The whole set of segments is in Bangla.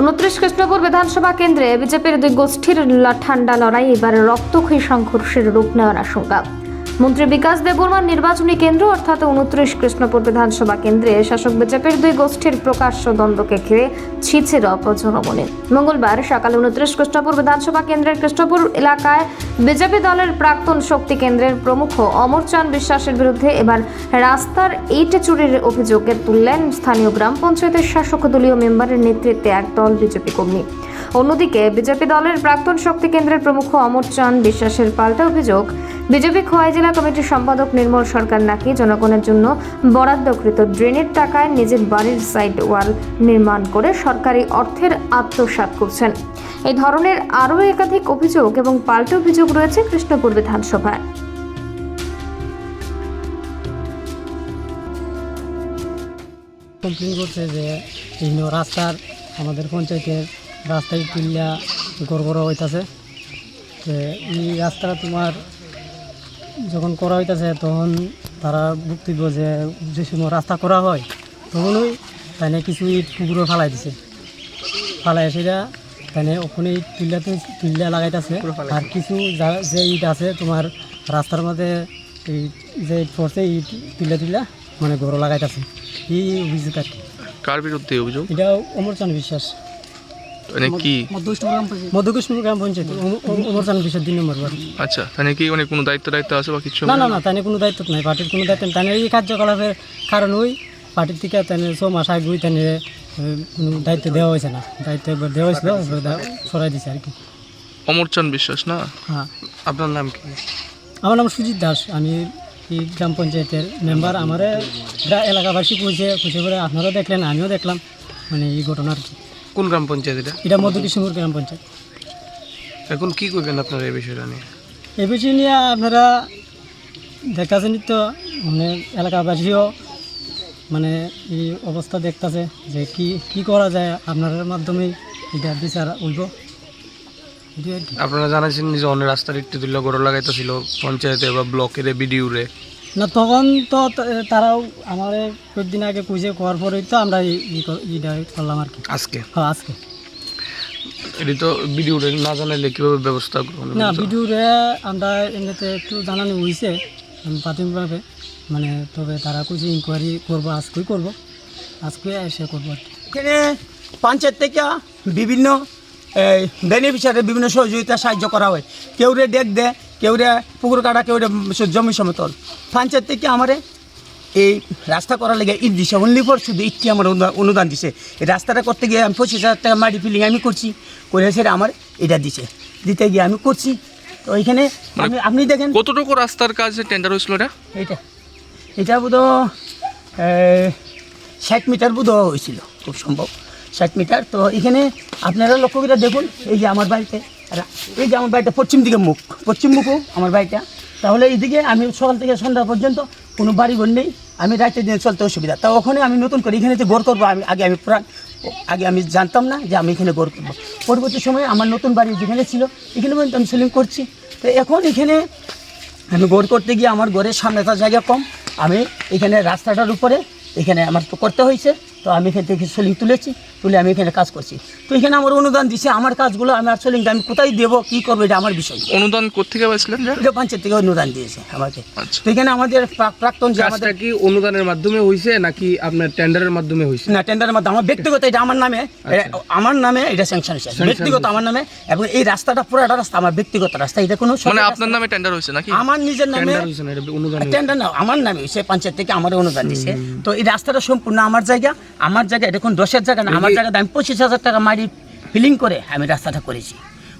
উনত্রিশ কৃষ্ণপুর বিধানসভা কেন্দ্রে বিজেপির দুই গোষ্ঠীর ঠান্ডা লড়াই, এবার রক্তক্ষয়ী সংঘর্ষের রূপ নেওয়ার আশঙ্কা। মন্ত্রী বিকাশ দেববর্মার নির্বাচনী কেন্দ্র অর্থাৎ উনত্রিশ কৃষ্ণপুর বিধানসভা কেন্দ্রে শাসক বিজেপির দুই গোষ্ঠীর প্রকাশ্য দ্বন্দ্বকে ঘিরে ছিছে জনমনে মঙ্গলবার সকালে উনত্রিশ কৃষ্ণপুর বিধানসভা কেন্দ্রের কৃষ্ণপুর এলাকায় বিজেপি দলের প্রাক্তন শক্তি কেন্দ্রের প্রমুখ অমরচাঁদ বিশ্বাসের বিরুদ্ধে এবার রাস্তার ইট চুরির অভিযোগে তুললেন স্থানীয় গ্রাম পঞ্চায়েতের শাসক দলীয় মেম্বারের নেতৃত্বে এক দল বিজেপি কর্মী। অন্যদিকে বিজেপি দলের প্রাক্তন শক্তি কেন্দ্রের প্রমুখ অমরচাঁদ বিশ্বাসের পাল্টা অভিযোগ, বিজেপি খোয়াই জেলা কমিটির সম্পাদক নির্মল সরকার নাকি জনগণের জন্য বরাদ্দকৃত ড্রেনের টাকায় নিজের বাড়ির সাইড ওয়াল নির্মাণ করে সরকারি অর্থের আত্মসাৎ করছেন। এই ধরনের আরও একাধিক অভিযোগ এবং পাল্টা অভিযোগ রয়েছে কৃষ্ণপুর বিধানসভায়। কমপ্লেন করছে যে বিভিন্ন রাস্তার আমাদের পঞ্চায়েতের রাস্তায় তুলিয়া গড়বড় হইতাছে। তো এই রাস্তাটা তোমার যখন করা হইতাছে তখন তারা বক্তব্য যে যে সময় রাস্তা করা হয় তখনই তাই কিছু ইট পুকুরে ফালাই দিছে। ফালাই সেটা তাই ওখানে ইট তুলিয়াতে তুলিয়া লাগাইতেছে। আর কিছু যা- যে ইট আছে তোমার রাস্তার মধ্যে এই যে ইট পড়ছে ইট তুলিয়া তুলিয়া মানে গড় লাগাইতেছে। এই অভিযোগ আর কি। কার বিরুদ্ধে অভিযোগ? এটা অমরচান বিশ্বাস। মানে কি? মধ্যকৃষ্ণপুর গ্রাম পঞ্চায়েত। অম- অম- অমরচান বিশ্বাস দুই নম্বর ওয়ার্ড। আচ্ছা তাহলে কি মানে কোনো দায়িত্ব দায়িত্ব আছে বা কিছু? না না না কোনো দায়িত্ব নাই পার্টির কোনো দায়িত্ব নেই। এই কার্যকলাপের কারণ ওই পার্টির থেকে ছ মাস আগে ওই কোনো দায়িত্ব দেওয়া হয়েছে না। দায়িত্ব একবার দেওয়া হয়েছিল সরাই দিছে আর কি। অমরচান বিশ্বাস না? হ্যাঁ। আপনার নাম কি? আমার নাম সুজিত দাস। আমি এই গ্রাম পঞ্চায়েতের মেম্বার। আমার এলাকাবাসী কইছে কইছে করে আপনারাও দেখলেন আমিও দেখলাম মানে এই ঘটনা আর কি। কোন গ্রাম পঞ্চায়েত এটা? এটা মধ্যকৃষ্ণপুর গ্রাম পঞ্চায়েত। এখন কি করবেন আপনারা এই বিষয়টা নিয়ে? এ বিষয় নিয়ে আপনারা দেখতেছেন তো মানে এলাকাবাসীও মানে এই অবস্থা দেখতেছে যে কি কি করা যায় আপনার মাধ্যমে এটা বিচার হইব। আপনারা জানাইছেন যে অন্য রাস্তার একটু তুল্য গড় লাগাইতেছিল পঞ্চায়েতে বা ব্লকের বিডিউরে না তখন তো তারাও আমার কয়েকদিন আগে কুইজে করার পরেই তো আমরা কর- করলাম আর কি। আজকে? হ্যাঁ আজকে। এটি তো বিডিউরে না জানাইলে কীভাবে ব্যবস্থা গ্রহণ না? ভিডিওরে আমরা এমনিতে একটু জানানো হয়েছে প্রাথমিকভাবে। মানে তবে তারা কিছু ইনকোয়ারি করব আজকেই করব। আজকে এসে করব আর কি। এখানে পঞ্চায়েত থেকে বিভিন্ন বেনিফিশিয়ারি বিভিন্ন সহযোগিতা সাহায্য করা হয়। কেউ রে ডেক দেয় কেউ রে পুকুর কাটা কেউ রে জমি সমতল। পঞ্চায়েত থেকে আমারে এই রাস্তা করার লেগে ইট দিছে। অনলি ফর শুধু ইটটি আমার অনুদা- অনুদান দিছে। এই রাস্তাটা করতে গিয়ে আমি পঁচিশ হাজার টাকা মাটি ফিলিং আমি করছি। করে সেটা আমার এটা দিছে। দিতে গিয়ে আমি করছি। তো এখানে আমি আপনি দেখেন কতটুকু রাস্তার কাজ টেন্ডার হয়েছিল এটা? এটা এটা বোধ ষাট মিটার বোধ হয়েছিল। খুব সম্ভব। ষাট মিটার। তো এখানে আপনারা লক্ষ্য করে দেখুন এই যে আমার বাড়িতে এই যে আমার বাড়িটা পশ্চিম দিকে মুখ, পশ্চিম মুখও আমার বাড়িটা। তাহলে এইদিকে আমি সকাল থেকে সন্ধ্যা পর্যন্ত কোনো বাড়ি ঘর নেই। আমি রাতের দিনে চলতে অসুবিধা। তা ওখানে আমি নতুন করে এখানে যে গড় করব, আমি আগে আমি পুরান আগে আমি জানতাম না যে আমি এখানে গড় করব। পরবর্তী সময়ে আমার নতুন বাড়ি যেখানে ছিল, এখানে পর্যন্ত আমি সেলিং করছি। তো এখন এখানে আমি গোড় করতে গিয়ে আমার ঘরের সামনে তো জায়গা কম। আমি এখানে রাস্তাটার উপরে এখানে আমার করতে হয়েছে। তো আমি এখান থেকে সোলিং তুলেছি তুলে আমি এখানে কাজ করছি। তো এখানে আমার অনুদান দিছে আমার কাজগুলো আমি আর সোলিংটা আমি কোথায় দেবো কী করব এটা আমার বিষয়। অনুদান কোথেকে পাইছিলেন এটা পঞ্চায়েত থেকে অনুদান দিয়েছে আমাকে। আচ্ছা। তো এখানে আমাদের প্রাক্তন যে আমাদের কি অনুদানের মাধ্যমে হয়েছে নাকি আপনার টেন্ডারের মাধ্যমে হয়েছে না টেন্ডারের মধ্যে আমার ব্যক্তিগত এটা আমার নামে আমার নামে এটা স্যাংশন হয়েছে। ব্যক্তিগত আমার নামে এবং এই রাস্তাটা পুরোটা রাস্তা আমার ব্যক্তিগত রাস্তা এটা কোনো মানে আপনার নামে টেন্ডার হয়েছে নাকি? আমার নিজের নামে টেন্ডার না অনুদান টেন্ডার না আমার নামে সে পঞ্চায়েত থেকে আমার অনুদান দিছে। তো এই রাস্তাটা সম্পূর্ণ আমার জায়গা আমার জায়গায় দেখুন দশের জায়গা না আমার জায়গাতে আমি পঁচিশ হাজার টাকা মারি ফিলিং করে আমি রাস্তাটা করেছি।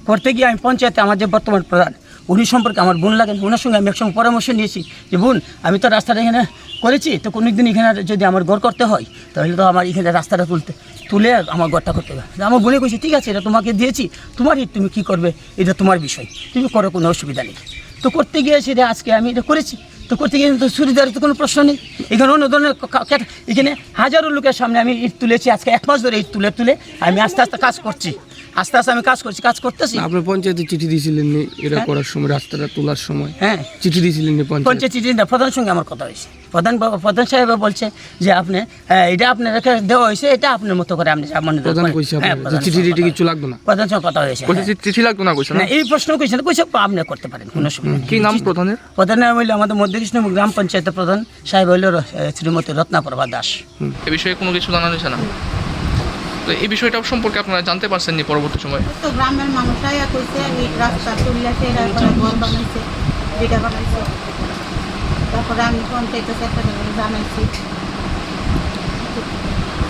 করতে গিয়ে আমি পঞ্চায়েতে আমার যে বর্তমান প্রধান উনি সম্পর্কে আমার বোন লাগেন ওনার সঙ্গে আমি একসঙ্গে পরামর্শ নিয়েছি যে বোন আমি তো রাস্তাটা এখানে করেছি তো কোনো দিন এখানে যদি আমার ঘর করতে হয় তাহলে তো আমার এখানে রাস্তাটা তুলতে তুলে আমার ঘরটা করতে হবে। আমার বোনে কইছে ঠিক আছে এটা তোমাকে দিয়েছি তোমারই তুমি কি করবে এটা তোমার বিষয় তুমি করো কোনো অসুবিধা নেই। তো করতে গিয়ে সেটা আজকে আমি এটা করেছি তো করতে গিয়ে তো চুরিদারের তো কোনো প্রশ্ন নেই। এখানে অন্য ধরনের এখানে হাজারো লোকের সামনে আমি ইট তুলেছি, আজকে এক মাস ধরে ইট তুলে তুলে আমি আস্তে আস্তে কাজ করছি। আস্তে আস্তে আমি কাজ করছি কাজ করতেছি। আপনি পঞ্চায়েতে চিঠি দিয়েছিলেন নি? এরা করার সময় রাস্তাটা তোলার সময়। হ্যাঁ। চিঠি দিয়েছিলেন নি পঞ্চায়েত? পঞ্চায়েত চিঠি না প্রধানের সঙ্গে আমার কথা হয়েছে। প্রধান প্রধান সাহেব বলছে যে আপনি হ্যাঁ, এটা আপনার রেখে দেওয়া হয়েছে এটা আপনার মতো করে আপনি যা মনে প্রধান কইছে হ্যাঁ, চিঠি সঙ্গে কিছু লাগবে না? হয়েছে। প্রধানের সঙ্গে কথা হয়েছে বলছে হ্যাঁ। চিঠি লাগতো না কইছে না? এই প্রশ্ন কইছে না কইছে আপনি করতে পারেন কোনো সমস্যা কি নাম প্রধানের? প্রধান নাম হইল আমাদের মধ্যকৃষ্ণ গ্রাম পঞ্চায়েতের প্রধান সাহেব হইল শ্রীমতী রত্নাপ্রভা দাস। এ বিষয়ে কোনো কিছু জানা হয়েছে না? তো এই বিষয়টা সম্পর্কে আপনারা জানতে পারছেন নি পরবর্তী সময়ে। তো গ্রামের মানুষরাই কইছে এই রাস্তা তুললে সেরা করে ঘর বানাইছে যেটা বানাইছে। তারপরে আমি পঞ্চায়েত সেক্রেটারি জানাইছি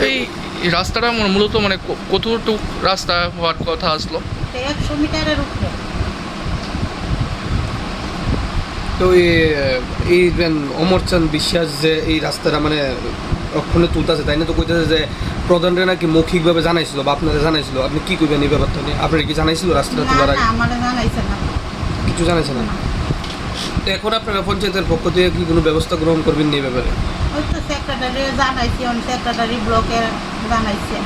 এই এই রাস্তাটা মূ- মূলত মানে কতটুক রাস্তা হওয়ার কথা আসলো? একশো মিটারের উপরে। তো এই- এই অমরচাঁদ বিশ্বাস যে এই রাস্তাটা মানে অক্ষণে তুলতেছে তাই না? তো কইতেছে যে প্রধানরা নাকি মৌখিকভাবে জানাইছিল বা আপনারা জানাইছিল? আপনি কি কইবেন এই ব্যাপারটা নিয়ে? আপনারা কি জানাইছিল রাস্তাটা তোলার আগে? আমার জানাইছে না। কিছু জানাইছে না? এখন আপনারা পঞ্চায়েতের পক্ষ থেকে কি কোনো ব্যবস্থা গ্রহণ করবেন এই ব্যাপারে? ওই তো সেক্রেটারি জানাইছি অন সেক্রেটারি ব্লকে জানাইছে।